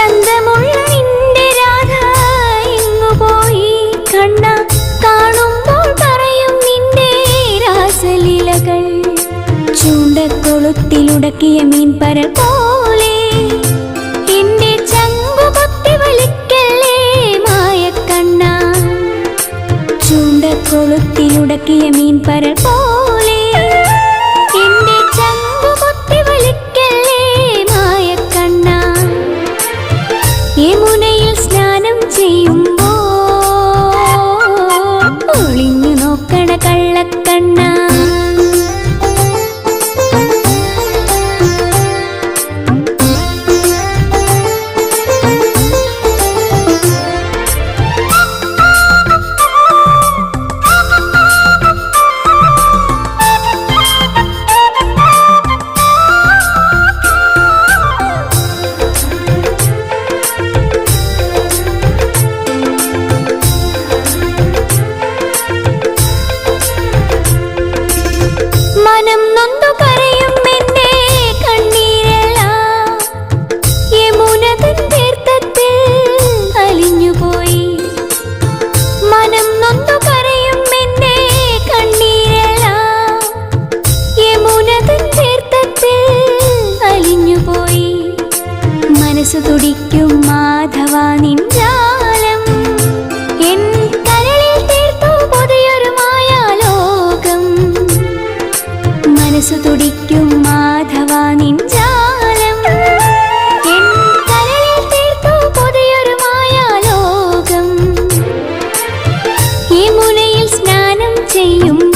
ചന്തമുള്ള നിന്റെ രാധ പോയി. രാസലീലകൾ. ചൂണ്ടക്കൊളുത്തിലുടക്കിയ മീൻ പരൽ പോലെ. എന്റെ ചങ്കു കൊത്തി വലിക്കല്ലേ മായക്കണ്ണ. ചൂണ്ടക്കൊളുത്തിലുടക്കിയ മീൻ പോലെ മുനയിൽ സ്നാനം ചെയ്യും.